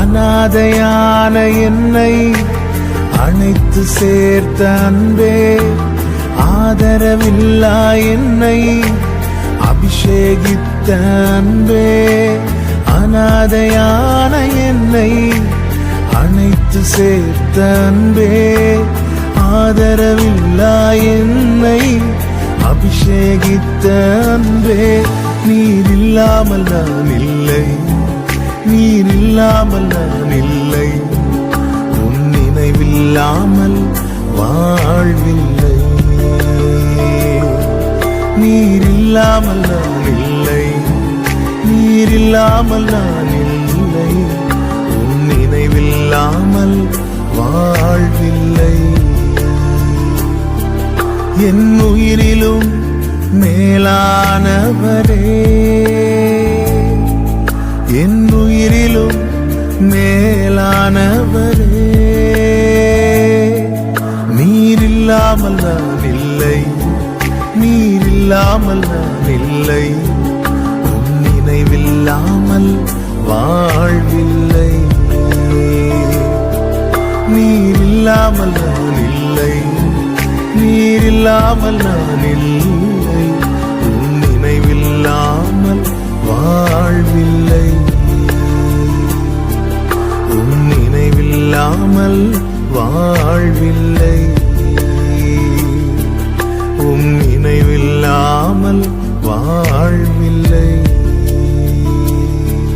அனாதையான என்னை அணைத்து சேர்த்த அன்பே ஆதரவில்லா என்னை அபிஷேகித்த அன்பே அனாதையான என்னை அணைத்து சேர்த்த அன்பே ஆதரவில்லா என்னை அபிஷேகித்த அன்பே. நீர் இல்லாமல் நான் இல்லை. நீர் இல்லாமல் நான் இல்லை உன் நினைவில்லாமல் வாழ்வில்லை. நீர் இல்லாமல் நான் இல்லை நீர் இல்லாமல் நான் இல்லை உன் நினைவில்லாமல் வாழ்வில்லை. என் உயிரிலும் மேலானவரே. என் உயிரிலும் மேலானவரே. நீரில்லாமல் நான் இல்லை நீரில்லாமல் நான் இல்லை. உன் நினைவில்லாமல் வாழ்வில்லை. நீரில்லாமல் நான் இல்லை நீரில்லாமல் நான் இல்லை. இல்லாமல் வாழ்வில்லை. உம் நினைவில்லாமல் வாழ்வில்லை.